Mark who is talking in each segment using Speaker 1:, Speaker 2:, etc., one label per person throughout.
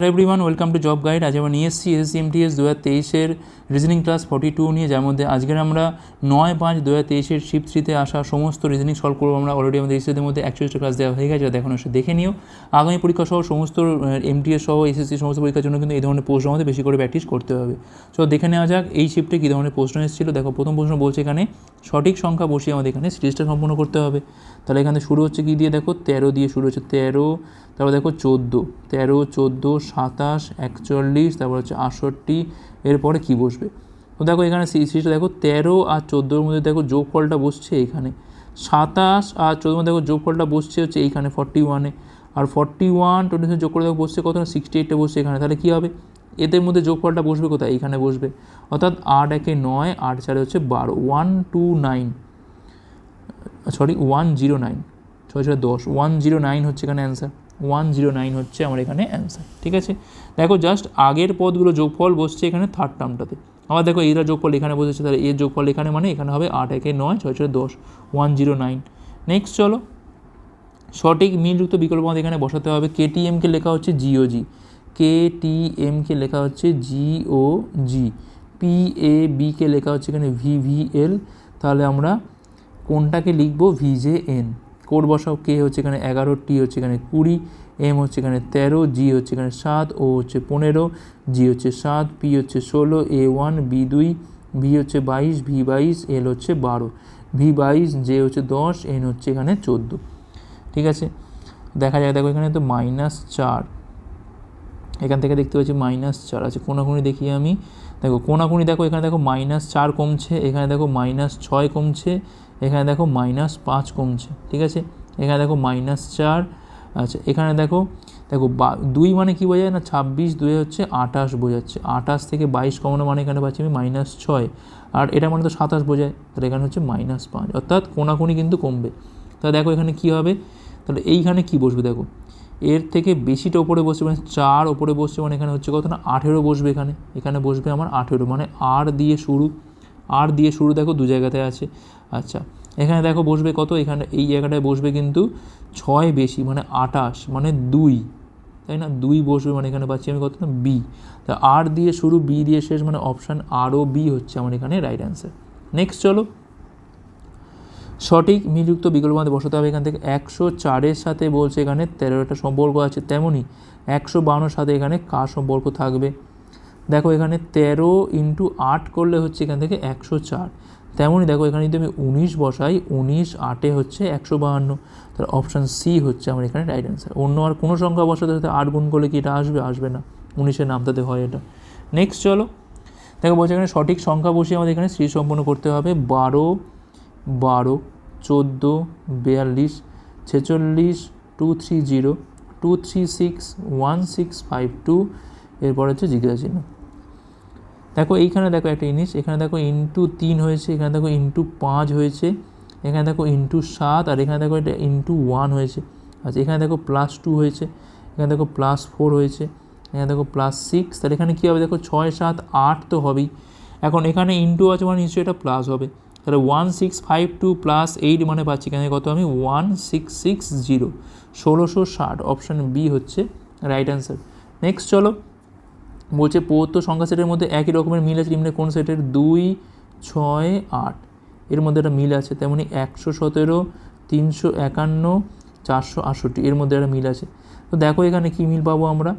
Speaker 1: Everyone welcome to job guide আজ আমরা এসেছি এসএসসি এমটিএস দু হাজার তেইশের রিজনিং ক্লাস ফর্টি টু নিয়ে, যার মধ্যে আজকের আমরা নয় পাঁচ দু হাজার তেইশের শিফট থ্রিতে আসা সমস্ত রিজনিং সলভ করব। আমরা অলরেডি আমাদের এসএসসির মধ্যে একচল্লিশটা ক্লাস দেওয়া হয়ে গেছে দেখুন সে দেখে নিও। আগামী পরীক্ষা সহ সমস্ত এমটিএস সহ এসএসসি সমস্ত পরীক্ষার জন্য কিন্তু এই ধরনের প্রশ্ন আমাদের বেশি করে প্র্যাকটিস করতে হবে। সো দেখে নেওয়া যাক এই শিফটে কী ধরনের প্রশ্ন এসেছিল। দেখো, প্রথম প্রশ্ন বলছে এখানে সঠিক সংখ্যা বসিয়ে আমাদের এখানে সিরিজটা সম্পূর্ণ করতে হবে। তাহলে এখানে শুরু হচ্ছে কী দিয়ে? দেখো, তেরো দিয়ে শুরু হচ্ছে তেরো, তারপর দেখো চোদ্দ, তেরো, চোদ্দ, সাতাশ, একচল্লিশ, তারপর হচ্ছে আটষট্টি, এরপরে কী বসবে? তো দেখো এখানে সিরিজটা দেখো, তেরো আর চোদ্দোর মধ্যে দেখো যোগফলটা বসছে এখানে। সাতাশ আর চোদ্দোর মধ্যে দেখো যোগফলটা বসছে হচ্ছে এইখানে ফর্টি ওয়ানে আর ফর্টি ওয়ান টোয়েন্টি যোগ করে দেখো বসছে কত? না সিক্সটি এইটটা বসছে এখানে। তাহলে কী হবে? এদের মধ্যে যোগফলটা বসবে কোথায়? এইখানে বসবে। অর্থাৎ আট একে নয়, আট চারে হচ্ছে বারো। One two nine sorry one zero nine ছয় ছয় দশ। ওয়ান জিরো নাইন হচ্ছে এখানে অ্যান্সার ওয়ান জিরো নাইন হচ্ছে আমার এখানে অ্যান্সার ঠিক আছে? দেখো জাস্ট আগের পদগুলো যোগফল বসছে এখানে থার্ড টার্মটাতে আবার দেখো এরা যোগফল এখানে বসেছে, তাহলে এর যোগফল এখানে মানে এখানে হবে আট, একে নয়, ছয় ছয় দশ। ওয়ান জিরো নাইন নেক্সট চলো। সঠিক মিলযুক্ত বিকল্প আমাদের এখানে বসাতে হবে। কেটিএমকে লেখা হচ্ছে জিওজি কে টি এমকে লেখা হচ্ছে জিও জি পি এ বিকে লেখা হচ্ছে এখানে ভি ভি এল তাহলে আমরা কোনটাকে লিখব? ভিজে এন কোড বসাও, কে হচ্ছে এখানে এগারো, টি হচ্ছে এখানে কুড়ি, এম হচ্ছে এখানে তেরো, জি হচ্ছে এখানে সাত, ও হচ্ছে পনেরো, জি হচ্ছে সাত, পি হচ্ছে ষোলো, এ ওয়ান, বি দুই ভি হচ্ছে বাইশ, ভি বাইশ, এল হচ্ছে বারো, ভি বাইশ, জে হচ্ছে দশ, এন হচ্ছে এখানে চোদ্দ। ঠিক আছে? দেখা যায় দেখো এখানে তো মাইনাস চার। এখান থেকে দেখতে পাচ্ছি মাইনাস চার। আছে কোনাকুনি দেখি আমি। দেখো, কোনাকুনি দেখো, এখানে দেখো মাইনাস চার কমছে, এখানে দেখো মাইনাস ছয় কমছে এখানে দেখো মাইনাস পাঁচ কমছে, ঠিক আছে? এখানে দেখো মাইনাস চার আচ্ছা এখানে দেখো দেখো বা, দুই মানে কী বোঝায় না? ছাব্বিশ দুই হচ্ছে আঠাশ বোঝাচ্ছে। আঠাশ থেকে বাইশ কমানো মানে এখানে পাচ্ছি আমি মাইনাস ছয়। আর এটা মানে তো সাতাশ বোঝায়, তাহলে এখানে হচ্ছে মাইনাস পাঁচ। অর্থাৎ কোনাকুনি কিন্তু কমবে। তাহলে দেখো এখানে কী হবে? তাহলে এইখানে কী বসবে দেখো? এর থেকে বেশিটা ওপরে বসবে মানে চার, ওপরে বসছে মানে এখানে হচ্ছে কত না? আঠেরো বসবে এখানে। এখানে বসবে আমার আঠেরো মানে আর দিয়ে শুরু আর দিয়ে শুরু দেখো দু জায়গাতে আছে। আচ্ছা এখানে দেখো বসবে কত? এখানে, এই জায়গাটায় বসবে কিন্তু ছয় বেশি মানে আটাশ মানে দুই। তাই না? দুই বসবে মানে এখানে পাচ্ছি আমি কত? না, বি। তা আর দিয়ে শুরু, বি দিয়ে শেষ মানে অপশান আর ও বি হচ্ছে আমার এখানে রাইট অ্যান্সার নেক্সট চলো। সঠিক মিলযুক্ত বিকল্প আমাদের বসাতে হবে এখান থেকে। একশো চারের সাথে বলছে এখানে তেরোটা সম্পর্ক আছে তেমনই। একশো বাউন্নর সাথে এখানে কার সম্পর্ক থাকবে? দেখো এখানে তেরো ইন্টু আট করলে হচ্ছে এখান থেকে একশো চার। তেমনই দেখো এখানে যদি আমি উনিশ বসাই, উনিশ আটে হচ্ছে একশো বাহান্ন। তাহলে অপশান সি হচ্ছে আমার এখানে রাইট অ্যান্সার অন্য আর কোনো সংখ্যা বসাতে সাথে আট গুণ করলে কি এটা আসবে? আসবে না। উনিশের নামটাতে হয় এটা। নেক্সট চলো। দেখো বলছে এখানে সঠিক সংখ্যা বসিয়ে আমাদের এখানে শ্রী সম্পন্ন করতে হবে। বারো বারো, চোদ্দ, বিয়াল্লিশ, ছেচল্লিশ two three zero two three six one six five two এরপর হচ্ছে জিজ্ঞাসা চিহ্ন। দেখো এইখানে দেখো একটা জিনিস এখানে দেখো ইন্টু তিন হয়েছে, এখানে দেখো ইন্টু পাঁচ হয়েছে, এখানে দেখো ইন্টু সাত, আর এখানে দেখো এটা ইন্টু ওয়ান হয়েছে। আচ্ছা এখানে দেখো প্লাস টু হয়েছে, এখানে দেখো প্লাস ফোর হয়েছে, এখানে দেখো প্লাস সিক্স তাহলে এখানে কী হবে? দেখো ছয়, সাত, আট তো হবেই। এখন এখানে ইন্টু আছে মানে নিশ্চয়ই এটা প্লাস হবে। তাহলে one six five two plus eight মানে পাচ্ছি, এখানে কত আমি? ওয়ান সিক্স সিক্স জিরো ষোলোশো ষাট অপশান বি হচ্ছে রাইট অ্যান্সার নেক্সট চলো। বলছে প্রদত্ত সংখ্যা সেটের মধ্যে একই রকমের মিল আছে, নিম্নে কোন সেটের? দুই, ছয়, আট। এর মধ্যে একটা মিল আছে, তেমনি একশো সতেরো, তিনশো একান্ন, চারশো আটষট্টি। এর মধ্যে একটা মিল আছে। তো দেখো এখানে কী মিল পাবো আমরা?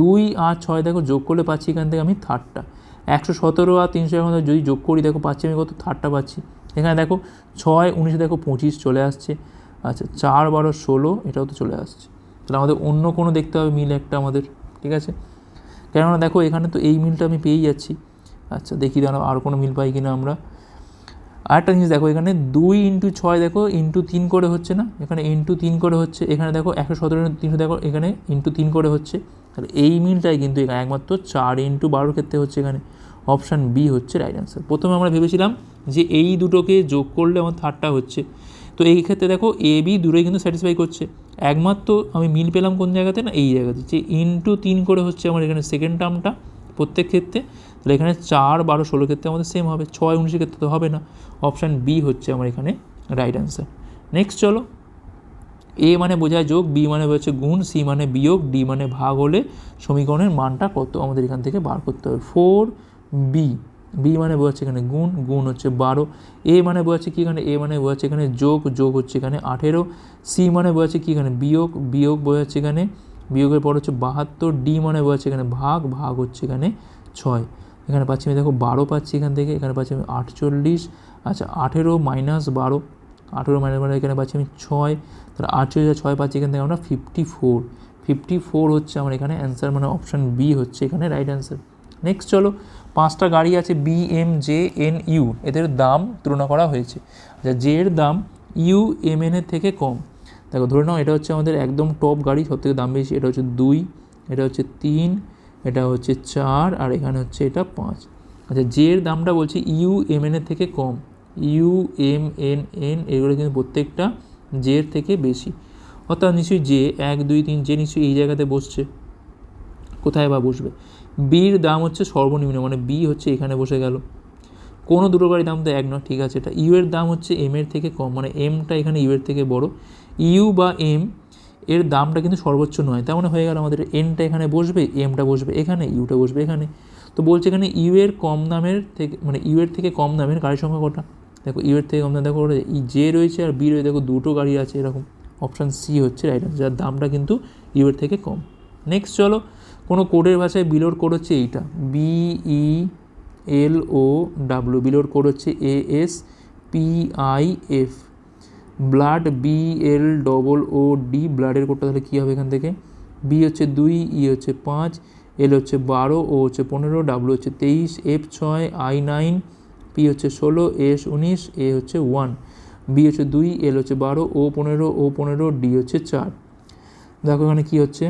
Speaker 1: দুই আর ছয় দেখো যোগ করলে পাচ্ছি এখান থেকে আমি থার্ডটা একশো সতেরো আর তিনশো এখন যদি যোগ করি, দেখো পাচ্ছি আমি কত? থার্ডটা পাচ্ছি। এখানে দেখো ছয়, উনিশে দেখো পঁচিশ চলে আসছে। আচ্ছা চার, বারো, ষোলো, এটাও তো চলে আসছে। তাহলে আমাদের অন্য কোনো দেখতে হবে মিল একটা আমাদের, ঠিক আছে? কেননা দেখো, এখানে তো এই মিলটা আমি পেয়েই যাচ্ছি। আচ্ছা দেখি দাঁড়াও, আর কোনো মিল পাই কিনা আমরা। আরেকটা জিনিস দেখো, এখানে দুই ইন্টু ছয় দেখো ইন্টু তিন করে হচ্ছে না? এখানে ইন্টু তিন করে হচ্ছে, এখানে দেখো একশো সতেরো তিনশো, দেখো এখানে ইন্টু তিন করে হচ্ছে। তাহলে এই মিলটাই কিন্তু এখানে একমাত্র চার ইন্টু বারোর ক্ষেত্রে হচ্ছে এখানে অপশান বি হচ্ছে রাইট অ্যান্সার প্রথমে আমরা ভেবেছিলাম যে এই দুটোকে যোগ করলে আমার থার্ডটা হচ্ছে। তো এই ক্ষেত্রে দেখো এ বি দুটোই কিন্তু স্যাটিসফাই করছে। একমাত্র আমি মিল পেলাম কোন জায়গাতে না এই জায়গাতে? যে ইন্টু তিন করে হচ্ছে আমার এখানে সেকেন্ড টার্মটা প্রত্যেক ক্ষেত্রে, তাহলে এখানে চার, বারো, ষোলো ক্ষেত্রে আমাদের সেম হবে। ছয়, উনিশের ক্ষেত্রে তো হবে না। অপশান বি হচ্ছে আমার এখানে রাইট অ্যান্সার নেক্সট চলো। এ মানে বোঝায় যোগ বি মানে হচ্ছে গুণ সি মানে বিয়োগ ডি মানে ভাগ হলে সমীকরণের মানটা কত? আমাদের এখান থেকে বার করতে হবে। ফোর বি বি মানে বোঝাচ্ছে এখানে গুণ গুণ হচ্ছে বারো। এ মানে বোঝাচ্ছে কি এখানে? এ মানে বোঝাচ্ছে এখানে যোগ যোগ হচ্ছে এখানে আঠেরো। সি মানে বোঝাচ্ছে কি এখানে? বিয়োগ বিয়োগ বোঝাচ্ছে এখানে, বিয়োগের পর হচ্ছে বাহাত্তর। ডি মানে বোঝাচ্ছে এখানে ভাগ ভাগ হচ্ছে এখানে ছয়। এখানে পাচ্ছি আমি দেখো বারো পাচ্ছি এখান থেকে, এখানে পাচ্ছি আমি আটচল্লিশ। আচ্ছা আঠেরো মাইনাস বারো, আঠেরো মাইনাস বারো, এখানে পাচ্ছি আমি ছয়। তাহলে আটচল্লিশ ছয় পাচ্ছি এখান থেকে আমরা ফিফটি ফোর ফিফটি ফোর হচ্ছে আমার এখানে অ্যান্সার মানে অপশান বি হচ্ছে এখানে রাইট অ্যান্সার নেক্সট চলো পাঁচটা গাড়ি আছে B M J N U এদের দাম তুলনা করা হয়েছে। আচ্ছা জে এর দাম ইউ এম এন এর থেকে কম। দেখো, ধরে নাও, এটা হচ্ছে আমাদের একদম টপ গাড়ি সব থেকে দাম বেশি, এটা হচ্ছে দুই, এটা হচ্ছে তিন, এটা হচ্ছে চার, আর এখানে হচ্ছে এটা পাঁচ। আচ্ছা জে এর দামটা বলছি ইউ এম এন এর থেকে কম। ইউ এম এন এন এগুলো কিন্তু প্রত্যেকটা জে এর থেকে বেশি। অর্থাৎ নিশ্চয়ই জে এক, দুই, তিন জে নিশ্চয়ই এই জায়গাতে বসছে। কোথায় বা বসবে? বির দাম হচ্ছে সর্বনিম্ন মানে বি হচ্ছে এখানে বসে গেল। কোনো দুটো গাড়ির দাম তো এক নয়, ঠিক আছে, এটা ইউ এর দাম হচ্ছে এম এর থেকে কম মানে এমটা এখানে ইউ এর থেকে বড়। ইউ বা এম এর দামটা কিন্তু সর্বোচ্চ নয়, তার মানে হয়ে গেল আমাদের এনটা এখানে বসবে, এমটা বসবে এখানে, ইউটা বসবে এখানে। তো বলছে এখানে ইউ এর কম দামের থেকে মানে ইউ এর থেকে কম দামের গাড়ির সংখ্যা কটা? দেখো, ইউ এর থেকে কম দাম, দেখো ই জে রয়েছে আর বি রয়েছে দেখো, দুটো গাড়ি আছে এরকম। অপশান সি হচ্ছে রাইট যার দামটা কিন্তু ইউ এর থেকে কম। নেক্সট চলো কোনো কোডের ভাষায় বিলোর কোড হচ্ছে এইটা। বিই এল ও ডাব্লু বিলোর কোড হচ্ছে A S P I F blood B L double O D ব্লাডের কোডটা তাহলে কী হবে এখান থেকে? বি হচ্ছে দুই ই হচ্ছে পাঁচ এল হচ্ছে বারো ও হচ্ছে পনেরো ডাব্লু হচ্ছে তেইশ এফ ছয় আই নাইন পি হচ্ছে ষোলো এস উনিশ এ হচ্ছে ওয়ান বি হচ্ছে দুই এল হচ্ছে বারো ও পনেরো ও পনেরো ডি হচ্ছে চার। দেখো এখানে কী হচ্ছে?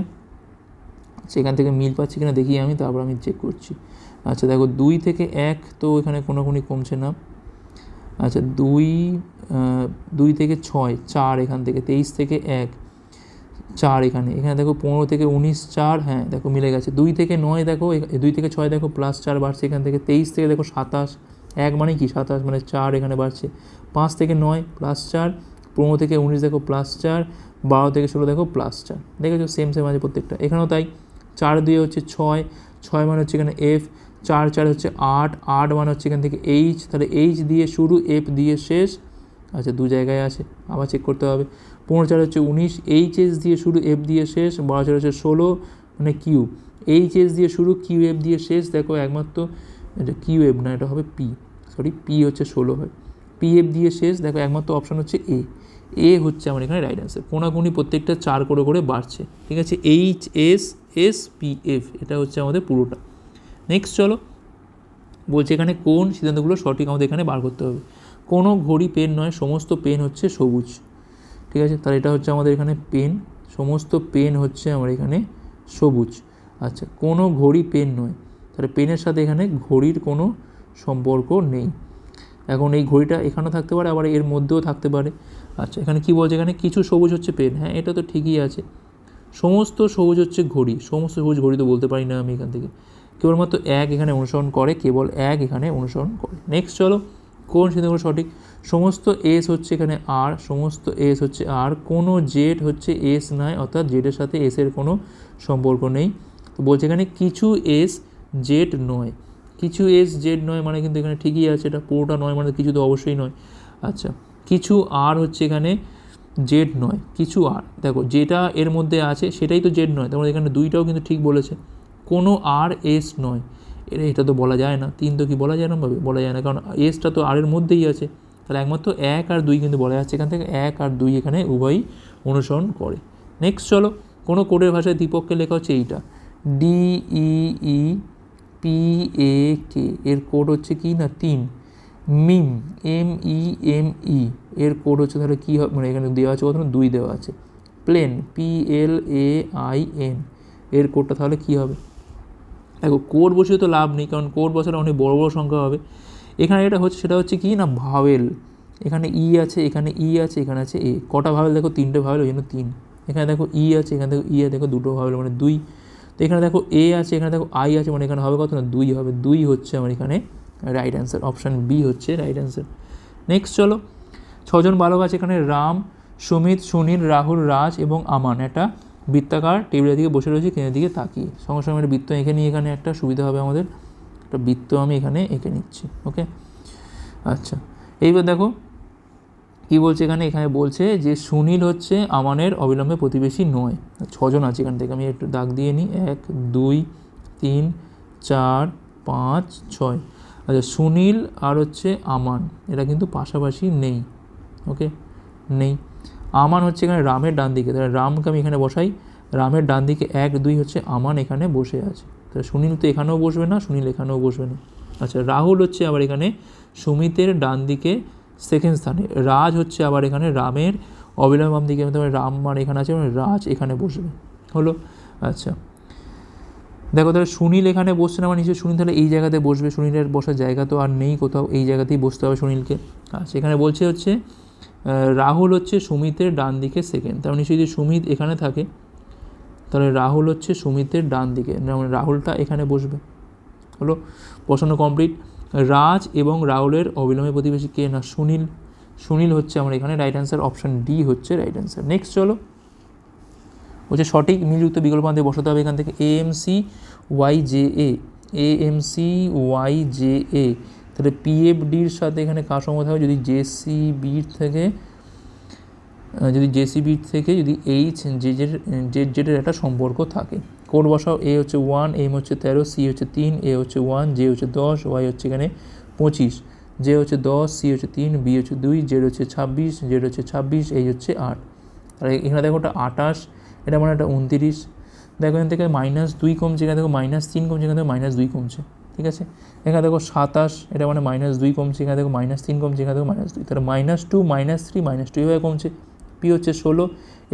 Speaker 1: সেখান থেকে মিল পাচ্ছি কিনা দেখি আমি, তারপর আমি চেক করছি। আচ্ছা দেখো দুই থেকে এক তো এখানে কোনোখানি কমছে না। আচ্ছা দুই দুই থেকে ছয়, চার এখান থেকে, তেইশ থেকে এক, চার এখানে। এখানে দেখো পনেরো থেকে উনিশ, চার হ্যাঁ দেখো মিলে গেছে। দুই থেকে নয় দেখো দুই থেকে ছয় দেখো প্লাস চার বাড়ছে এখান থেকে, তেইশ থেকে দেখো সাতাশ, এক মানে কি? সাতাশ মানে চার এখানে বাড়ছে। পাঁচ থেকে নয় প্লাস চার, পনেরো থেকে উনিশ দেখো প্লাস চার, বারো থেকে ষোলো দেখো প্লাস চার। দেখেছ? সেম সেম আছে প্রত্যেকটা। এখানেও তাই। চার দিয়ে হচ্ছে ছয় ছয় মানে হচ্ছে এখানে এফ চার চার হচ্ছে আট আট মানে হচ্ছে এখান থেকে এইচ তাহলে এইচ দিয়ে শুরু এফ দিয়ে শেষ। আচ্ছা দু জায়গায় আছে, আবার চেক করতে হবে। পনেরো চার হচ্ছে উনিশ এইচ এস দিয়ে শুরু এফ দিয়ে শেষ। বারো চার হচ্ছে ষোলো মানে কিউ এইচ এস দিয়ে শুরু কিউ এফ দিয়ে শেষ। দেখো একমাত্র, এটা কিউ এফ না, এটা হবে পি সরি পি হচ্ছে ষোলো হয়। পি এফ দিয়ে শেষ। দেখো একমাত্র অপশান হচ্ছে এ এ হচ্ছে আমার এখানে রাইট অ্যান্সার কোনাকুনি প্রত্যেকটা চার করে করে বাড়ছে। ঠিক আছে? H S S P F এটা হচ্ছে আমাদের পুরোটা। নেক্সট চলো। বলছে এখানে কোন সিদ্ধান্তগুলো সঠিক আমাদের এখানে বার করতে হবে। কোনো ঘড়ি পেন নয়, সমস্ত পেন হচ্ছে সবুজ। ঠিক আছে? তাহলে এটা হচ্ছে আমাদের এখানে পেন। সমস্ত পেন হচ্ছে আমার এখানে সবুজ। আচ্ছা কোনো ঘড়ি পেন নয়। তাহলে পেনের সাথে এখানে ঘড়ির কোনো সম্পর্ক নেই। এখন এই ঘড়িটা এখানেও থাকতে পারে, আবার এর মধ্যেও থাকতে পারে। আচ্ছা এখানে কি বলছে? এখানে কিছু সবুজ হচ্ছে পেন। হ্যাঁ এটা তো ঠিকই আছে। সমস্ত সবুজ হচ্ছে ঘড়ি। সমস্ত সবুজ ঘড়ি তো বলতে পারি না আমি এখান থেকে। কেবলমাত্র এক এখানে অনুসরণ করে, কেবল এক এখানে অনুসরণ করে। নেক্সট চলো, কোন সিদ্ধান্তগুলো সঠিক? সমস্ত এস হচ্ছে এখানে আর সমস্ত এস হচ্ছে আর কোনো জেড হচ্ছে এস নয়, অর্থাৎ জেডের সাথে এসের কোনো সম্পর্ক নেই। তো বলছে এখানে কিছু এস জেড নয়। কিছু এস জেড নয় মানে কিন্তু এখানে ঠিকই আছে, এটা পুরোটা নয় মানে কিছু তো অবশ্যই নয়। আচ্ছা কিছু আর হচ্ছে এখানে জেড নয়, কিছু আর দেখো, যেটা এর মধ্যে আছে সেটাই তো জেড নয় তারপরে এখানে দুইটাও কিন্তু ঠিক বলেছে। কোনো আর এস নয়। এর, এটা তো বলা যায় না, তিন তো কি বলা যায় না ভাবে? বলা যায় না, কারণ এসটা তো আর এর মধ্যেই আছে। তাহলে একমাত্র এক আর দুই কিন্তু বলা যাচ্ছে এখান থেকে, এক আর দুই এখানে উভয়ই অনুসরণ করে। নেক্সট চলো, কোনো কোডের ভাষায় দ্বিপক্ষে লেখা হচ্ছে এইটা। ডিই পি এ কে এর কোড হচ্ছে কি না? তিন। মিম এম ই এম ই এর কোড হচ্ছে তাহলে কী হবে মানে এখানে দেওয়া আছে কত দুই দেওয়া আছে। Plane P L A I N এর কোডটা তাহলে কী হবে? দেখো কোড বসিয়ে তো লাভ নেই, কারণ কোড বসালে অনেক বড় বড় সংখ্যা হবে। এখানে এটা হচ্ছে, সেটা হচ্ছে কি না? ভাওয়েল। এখানে ই আছে, এখানে ই আছে, এখানে আছে এ কটা ভাওয়েল? দেখো, তিনটে ভাওয়েল, ওই জন্য তিন। এখানে দেখো ই আছে, এখানে দেখো ই দেখো দুটো ভাওয়েল মানে দুই। তো এখানে দেখো এ আছে, এখানে দেখো আই আছে মানে এখানে হবে কত না? দুই হবে। দুই হচ্ছে আমার এখানে রাইট অ্যান্সার অপশান বি হচ্ছে রাইট অ্যান্সার নেক্সট চলো। ছজন বালক আছে এখানে, রাম, সুমিত, সুনীল, রাহুল, রাজ এবং আমান। একটা বৃত্তাকার টেবিলের দিকে বসে রয়েছে কেনের দিকে তাকিয়ে। সঙ্গে সঙ্গে একটা বৃত্ত এঁকে নিয়ে এখানে একটা সুবিধা হবে আমাদের। একটা বৃত্ত আমি এখানে এঁকে নিচ্ছি ওকে আচ্ছা। এইবার দেখো কি বলছে এখানে? এখানে বলছে যে সুনীল হচ্ছে আমানের অবিলম্বে প্রতিবেশী নয়। ছজন আছে এখান থেকে, আমি একটু দাগ দিয়ে নিই। এক, দুই, তিন, চার, পাঁচ, ছয়। আচ্ছা সুনীল আর হচ্ছে আমান এটা কিন্তু পাশাপাশি নেই, ওকে? নেই। আমান হচ্ছে এখানে রামের ডান দিকে। তাহলে রামকে আমি এখানে বসাই। রামের ডান দিকে এক, দুই হচ্ছে আমান এখানে বসে আছে। তাহলে সুনীল তো এখানেও বসবে না, সুনীল এখানেও বসবে না। আচ্ছা রাহুল হচ্ছে আবার এখানে সুমিতের ডান দিকে সেকেন্ড স্থানে। রাজ হচ্ছে আবার এখানে রামের অবিলম্ব বাম দিকে রাম মানে এখানে আছে মানে রাজ এখানে বসবে। হলো? আচ্ছা। দেখো তাহলে সুনীল এখানে বসছে না মানে নিশ্চয়ই সুনীল তাহলে এই জায়গাতে বসবে। সুনীলের বসার জায়গা তো আর নেই কোথাও, এই জায়গাতেই বসতে হবে সুনীলকে। আচ্ছা এখানে বলছে হচ্ছে রাহুল হচ্ছে সুমিতের ডান দিকে সেকেন্ড তার মানে নিশ্চয়ই যদি সুমিত এখানে থাকে, তাহলে রাহুল হচ্ছে সুমিতের ডান দিকে। মানে রাহুলটা এখানে বসবে। হলো? বসানো কমপ্লিট রাজ এবং রাহুলের অবিলম্বে প্রতিবেশী কে না? সুনীল। সুনীল হচ্ছে আমার এখানে রাইট অ্যান্সার অপশান ডি হচ্ছে রাইট অ্যান্সার নেক্সট চলো। বলছে সঠিক মিলযুক্ত বিকল্প আমাদের বসাতে হবে এখান থেকে A M C Y J A A M C Y J A তাহলে পিএফডির সাথে এখানে কার সঙ্গে হবে? যদি জেসিবির থেকে যদি জেসিবির থেকে যদি এইচ জেজের জেড জেডের একটা সম্পর্ক থাকে। কোড বসাও, এ হচ্ছে ওয়ান এম হচ্ছে তেরো সি হচ্ছে তিন এ হচ্ছে ওয়ান জে হচ্ছে দশ ওয়াই হচ্ছে এখানে পঁচিশ জে হচ্ছে দশ সি হচ্ছে তিন বি হচ্ছে দুই জেড হচ্ছে ছাব্বিশ জেড হচ্ছে ছাব্বিশ এই হচ্ছে আট। আর এখানে দেখো ওটা আটাশ, এটা মানে একটা উনতিরিশ। দেখো এখান থেকে মাইনাস দুই কমছে, এখানে দেখো মাইনাস তিন কমছে, এখানে দেখো মাইনাস দুই কমছে, ঠিক আছে? এখানে দেখো সাতাশ, এটা মানে মাইনাস দুই কমছে, এখানে দেখো মাইনাস তিন কমছে, এখানে দেখো মাইনাস দুই, তাহলে minus two minus three minus two এভাবে কমছে। পি হচ্ছে ষোলো,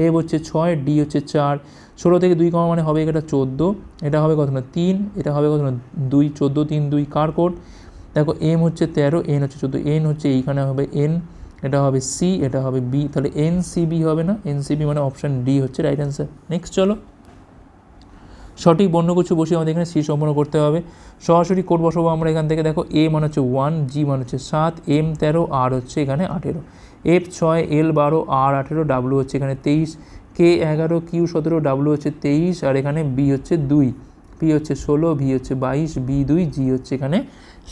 Speaker 1: এ হচ্ছে ছয়, ডি হচ্ছে চার। ষোলো থেকে দুই কমা মানে হবে এটা চোদ্দ, এটা হবে কত না তিন, এটা হবে কত না দুই, চোদ্দ, তিন, দুই, কার কোড? দেখো, এম হচ্ছে তেরো, এন হচ্ছে চোদ্দ, এন হচ্ছে এইখানে হবে এন, এটা হবে সি, এটা হবে বি। তাহলে এন সি বি হবে না? এন সি বি মানে অপশান ডি হচ্ছে রাইট অ্যান্সার। নেক্সট চলো। সঠিক বর্ণগুচ্ছ বসিয়ে আমাদের এখানে সি সম্পন্ন করতে হবে। সরাসরি কোড বসাবো আমরা এখান থেকে। দেখো, এ মানে হচ্ছে ওয়ান, জি মানে হচ্ছে সাত, এম তেরো, আর হচ্ছে এখানে আঠেরো। এফ ছয় এল বারো আর আঠেরো ডাব্লু হচ্ছে এখানে তেইশ কে এগারো কিউ সতেরো ডাব্লু হচ্ছে তেইশ, আর এখানে বি হচ্ছে দুই। পি হচ্ছে ষোলো ভি হচ্ছে বাইশ বি দুই জি হচ্ছে এখানে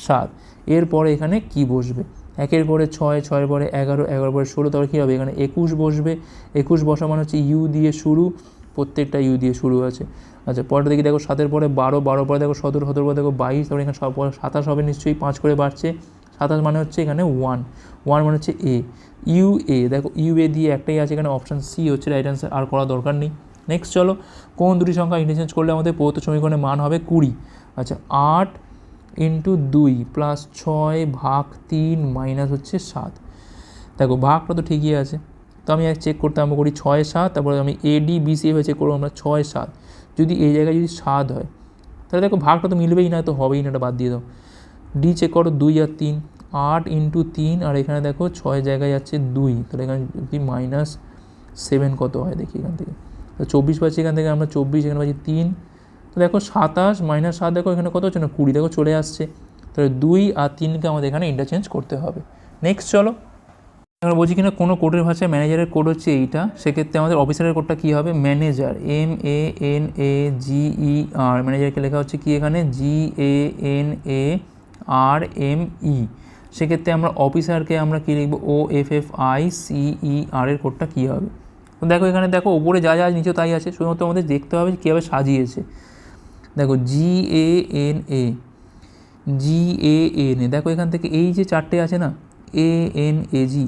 Speaker 1: সাত। এরপরে এখানে কি বসবে? একের পরে ছয়, ছয়ের পরে এগারো এগারো পরে ষোলো তারপরে কী হবে? এখানে একুশ বসবে। একুশ বসা মানে হচ্ছে ইউ দিয়ে শুরু, প্রত্যেকটা ইউ দিয়ে শুরু আছে। আচ্ছা পরে দেখি, দেখো সাতের পরে বারো বারো পরে দেখো সতেরো সতেরো পরে দেখো বাইশ তারপরে এখানে সব সাতাশ হবে, নিশ্চয়ই পাঁচ করে বাড়ছে। সাতাশ মানে হচ্ছে এখানে ওয়ান ওয়ান মানে হচ্ছে এ ইউ এ দেখো ইউ এ দিয়ে একটাই আছে এখানে অপশান সি হচ্ছে রাইট অ্যান্সার আর করা দরকার নেই। নেক্সট চলো, কোন দুটি সংখ্যা ইন্টারচেঞ্জ করলে আমাদের প্রদত্ত সমীকরণের মান হবে কুড়ি? আচ্ছা আট ইন্টু দুই প্লাস ছয় ভাগ তিন মাইনাস হচ্ছে সাত। দেখো ভাগটা তো ঠিকই আছে। তো আমি এক চেক করতে আরম্ভ করি ছয় সাত, তারপরে আমি এডি বিসি এভাবে চেক করব আমরা ছয় সাত। যদি এই জায়গায় যদি সাত হয়, তাহলে দেখো ভাগটা তো মিলবেই না, তো হবেই না, এটা বাদ দিয়ে দাও। ডি চেক করো দুই আর তিন, আট ইন্টু তিন, আর এখানে দেখো ছয় জায়গায় যাচ্ছে দুই। তাহলে এখানে যদি মাইনাস সেভেন কত হয়? দেখি এখান থেকে। তো চব্বিশ পাচ্ছি এখান থেকে, আমরা চব্বিশ, এখানে পাচ্ছি তিন। তো দেখো সাতাশ মাইনাস সাত, দেখো এখানে কত হচ্ছে না? কুড়ি, দেখো চলে আসছে। তাহলে দুই আর তিনকে আমাদের এখানে ইন্টারচেঞ্জ করতে হবে। নেক্সট চলো। আমরা বলছি কিনা, কোনো কোডের ভাষায় ম্যানেজারের কোড হচ্ছে এইটা। সেক্ষেত্রে আমাদের অফিসারের কোডটা কী হবে? Manager M A N A G E R ম্যানেজারকে লেখা হচ্ছে কি এখানে? জি এ এন এ আর এম ই সেক্ষেত্রে আমরা অফিসারকে আমরা কী লিখব? O F F I C E R এর কোডটা কী হবে? দেখো এখানে দেখো ওপরে যা যা নিচে তাই আছে, শুধুমাত্র আমাদের দেখতে হবে কীভাবে সাজিয়েছে। দেখো জি এ N A G A N এ দেখো এখান থেকে এই যে চারটে আছে না এ এন এ জি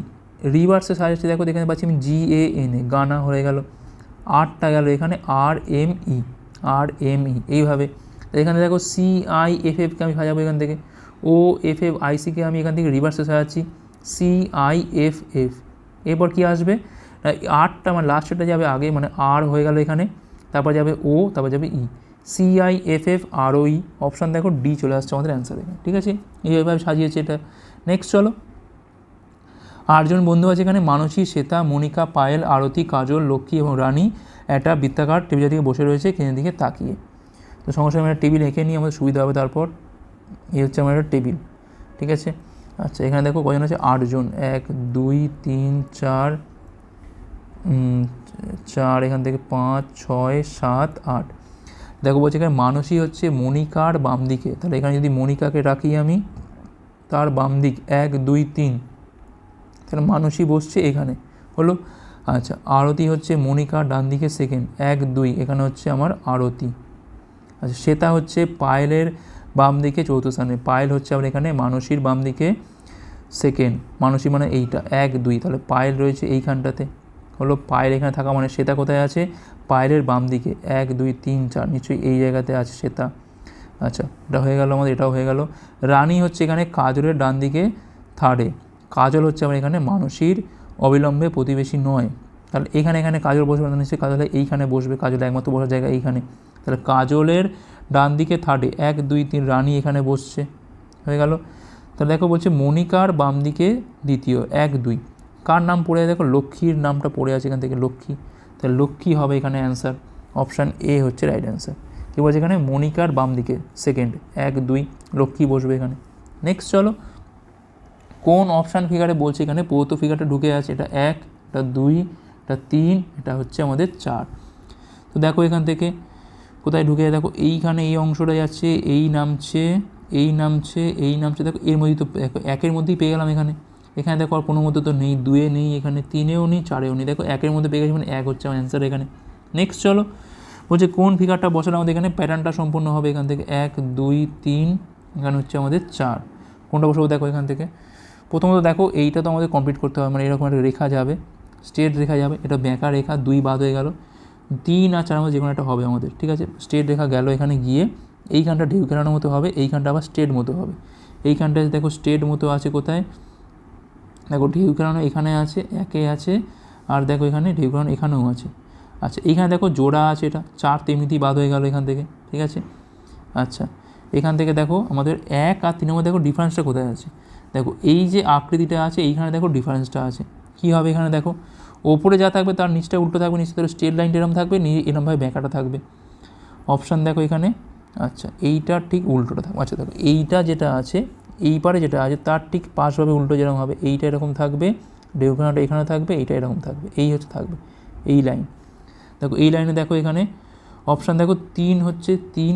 Speaker 1: রিভার্সে সাজাচ্ছে। দেখো এখানে পাচ্ছি আমি জি এ এন এ গানা হয়ে গেল। আরটা গেল এখানে আর এম ই আর এম ই এইভাবে। এখানে দেখো সি আই এফ এফকে আমি সাজাবো এখান থেকে। O F F I C K আমি এখান থেকে রিভার্সে সাজাচ্ছি। সি আই এফ এফ এরপর কী আসবে? আরটা মানে লাস্টেরটা যাবে আগে মানে আর হয়ে গেল এখানে, তারপর যাবে ও তারপর যাবে E C I F F R E option দেখো ডি চলে আসছে আমাদের অ্যান্সার এখানে, ঠিক আছে? এইভাবে সাজিয়েছে এটা। নেক্সট চলো। আটজন বন্ধু আছে এখানে, মানসী, শ্বেতা, মনিকা, পায়েল, আরতি, কাজল, লক্ষ্মী এবং রানী। একটা বৃত্তাকার টেবিলের দিকে বসে রয়েছে কেনের দিকে তাকিয়ে। তো সঙ্গে একটা টেবিল এঁকে নিয়ে আমাদের সুবিধা হবে তারপর। এই হচ্ছে আমার একটা টেবিল, ঠিক আছে? আচ্ছা এখানে দেখো কজন আছে? আটজন এক, দুই, তিন, চার চার, এখান থেকে পাঁচ, ছয়, সাত, আট। দেখো বলছে এখানে মানসী হচ্ছে মনিকার বাম দিকে। তাহলে এখানে যদি মনিকাকে রাখি আমি, তার বাম দিক, এক, দুই, তিন। তাহলে মানসী বসছে এখানে। হলো? আচ্ছা আরতি হচ্ছে মনিকার ডান দিকে সেকেন্ড এক, দুই, এখানে হচ্ছে আমার আরতি। আচ্ছা শ্বেতা হচ্ছে পায়েলের বাম দিকে চতুর্থ স্থানে, পায়েল হচ্ছে আমার এখানে, মানসীর বাম দিকে সেকেন্ড মানসী মানে এইটা, এক, দুই, তাহলে পায়েল রয়েছে এইখানটাতে। হলো পায়েল এখানে থাকা মানে শ্বেতা কোথায় আছে? পায়েলের বাম দিকে, এক, দুই, তিন, চার, নিশ্চয়ই এই জায়গাতে আছে শ্বেতা আচ্ছা এটা হয়ে গেল আমাদের, এটাও হয়ে গেল। রানী হচ্ছে এখানে কাজলের ডান দিকে থার্ডে কাজল হচ্ছে আমার এখানে মানসীর অবিলম্বে প্রতিবেশী নয়। তাহলে এখানে এখানে কাজল বসবে না নিশ্চয়ই কাজল এইখানে বসবে, কাজল একমাত্র বসার জায়গা এইখানে। তাহলে কাজলের ডান দিকে থার্ডে এক, দুই, তিন, রানী এখানে বসছে। হয়ে গেল। তাহলে দেখো বলছে মনিকার বাম দিকে দ্বিতীয়, এক, দুই। কার নাম পড়ে আছে? দেখো লক্ষ্মীর নামটা পড়ে আছে এখান থেকে, লক্ষ্মী। তাহলে লক্ষ্মী হবে এখানে অ্যান্সার অপশান এ হচ্ছে রাইট অ্যান্সার কী বলছে এখানে? মনিকার বাম দিকে সেকেন্ড এক, দুই, লক্ষ্মী বসবে এখানে। নেক্সট চলো। কোন অপশান ফিগারে বলছে এখানে? পৌত ফিগারটা ঢুকে আছে। এটা এক, এটা দুই, এটা তিন, এটা হচ্ছে আমাদের চার। তো দেখো এখান থেকে কোথায় ঢুকে দেখো, এইখানে এই অংশটা যাচ্ছে, এই নামছে এই নামছে এই নামছে। দেখো, এর মধ্যেই তো একের মধ্যেই পেয়ে গেলাম এখানে। এখানে দেখো, আর কোনো মধ্যে তো নেই, দুয়ে নেই, এখানে তিনেও নেই, চারেও নেই। দেখো, একের মধ্যে পেয়ে গেছি মানে এক হচ্ছে আমার অ্যান্সার এখানে। নেক্সট চলো, বলছে কোন ফিগারটা বসালে আমাদের এখানে প্যাটার্নটা সম্পূর্ণ হবে এখান থেকে? এক, দুই, তিন, এখানে হচ্ছে আমাদের চার। কোনটা বসাবো দেখো এখান থেকে? প্রথমত দেখো, এইটা তো আমাদের কমপ্লিট করতে হবে মানে এরকম একটা রেখা যাবে স্ট্রেট রেখা যাবে, এটা বেঁকা রেখা, দুই বাদ হয়ে গেল। তিন আর চার মধ্যে যে কোনো একটা হবে আমাদের, ঠিক আছে? স্টেট রেখা গেল এখানে গিয়ে এইখানটা ঢেউ খেলানোর মতো হবে, এইখানটা আবার স্টেট মতো হবে। এইখানটায় দেখো স্টেট মতো আছে কোথায়? দেখো ঢেউ খেলানো এখানে আছে, একে আছে, আর দেখো এখানে ঢেউ খেলানো এখানেও আছে। আচ্ছা এইখানে দেখো জোড়া আছে এটা, চার তেমনিতেই বাদ হয়ে গেল এখান থেকে, ঠিক আছে? আচ্ছা এখান থেকে দেখো আমাদের এক আর তিনের মধ্যে দেখো ডিফারেন্সটা কোথায় আছে? দেখো এই যে আকৃতিটা আছে, এইখানে দেখো ডিফারেন্সটা আছে। কী হবে এখানে দেখো? ওপরে যা থাকবে তার নিচটা উল্টো থাকবে নিচে ধরো স্ট্রেট লাইনটা এরম থাকবে, নিয়ে এরমভাবে ব্যাঁকাটা থাকবে। অপশান দেখো এখানে। আচ্ছা এইটার ঠিক উল্টোটা থাকবে আচ্ছা দেখো, এইটা যেটা আছে, এই পারে যেটা আছে, তার ঠিক পাশভাবে উল্টো যেরকম হবে। এইটা এরকম থাকবে ডেউখানাটা এখানে থাকবে, এইটা এরকম থাকবে। এই হচ্ছে থাকবে, এই লাইন দেখো, এই লাইনে দেখো এখানে অপশান দেখো, তিন হচ্ছে তিন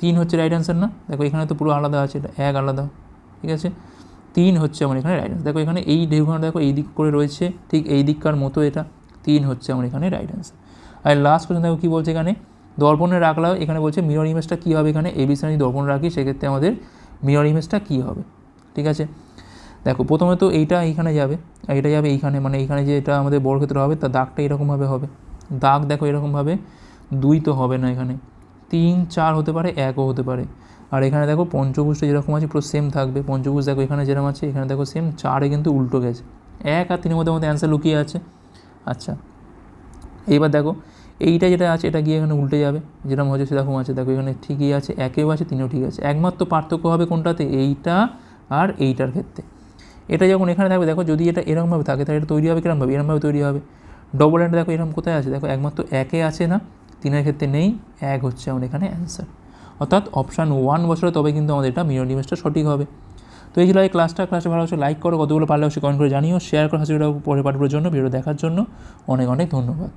Speaker 1: তিন হচ্ছে রাইট অ্যান্সার না? দেখো, এখানে তো পুরো আলাদা আছে, এটা এক আলাদা, ঠিক আছে? তিন হচ্ছে আমার এখানে রাইট দেখো এখানে এই ঢেউখানা দেখো, এই দিক করে রয়েছে, ঠিক এই দিককার মতো এটা। তিন হচ্ছে আমার এখানে রাইট অ্যান্সার আর লাস্ট কোশ্চেন দেখো কী বলছে এখানে? দর্পণে রাখলাম এখানে বলছে মিরর ইমেজটা কী হবে এখানে? এবিসি যদি দর্পণ রাখি, সেক্ষেত্রে আমাদের মিরর ইমেজটা কী হবে? ঠিক আছে? দেখো, প্রথমে তো এইটা এইখানে যাবে। আর এটা যাবে এইখানে মানে এইখানে যে এটা আমাদের বর্গক্ষেত্র হবে তার দাগটা এরকমভাবে হবে। দাগ দেখো এরকমভাবে দুই তো হবে না এখানে। তিন, চার হতে পারে একও হতে পারে। আর এখানে দেখো পঞ্চভুজটা যেরকম আছে পুরো সেম থাকবে। পঞ্চভুজ দেখো এখানে যেরকম আছে, এখানে দেখো সেম চারে কিন্তু উল্টো গেছে। এক আর তিনের মধ্যে মধ্যে অ্যান্সার লুকিয়ে আছে। আচ্ছা এইবার দেখো, এইটা যেটা আছে এটা গিয়ে এখানে উল্টে যাবে। যেরকম হচ্ছে সেরকম আছে। দেখো এখানে ঠিকই আছে, একেও আছে, তিনেও ঠিক আছে। একমাত্র পার্থক্য হবে কোনটাতে? এইটা আর এইটার ক্ষেত্রে। এটা যখন এখানে থাকবে, দেখো যদি এটা এরকমভাবে থাকে, তাহলে এটা তৈরি হবে কিরমভাবে এরকমভাবে তৈরি হবে। ডবল হ্যান্ড দেখো এরকম কোথায় আছে? দেখো একমাত্র একে আছে না, তিনের ক্ষেত্রে নেই, এক হচ্ছে আমাদের এখানে অ্যান্সার অর্থাৎ অপশান ওয়ান বছরে তবে কিন্তু আমাদের এটা মিরর ডিমেজটা সঠিক হবে। তো এই ছিল এই ক্লাসটা ক্লাসটা ভালো হচ্ছে লাইক করো, কতগুলো পারলে অবশ্যই কমেন্ট করে জানিও। শেয়ার করো হাসিটা পরে পাঠগুলোর জন্য। ভিডিও দেখার জন্য অনেক অনেক ধন্যবাদ।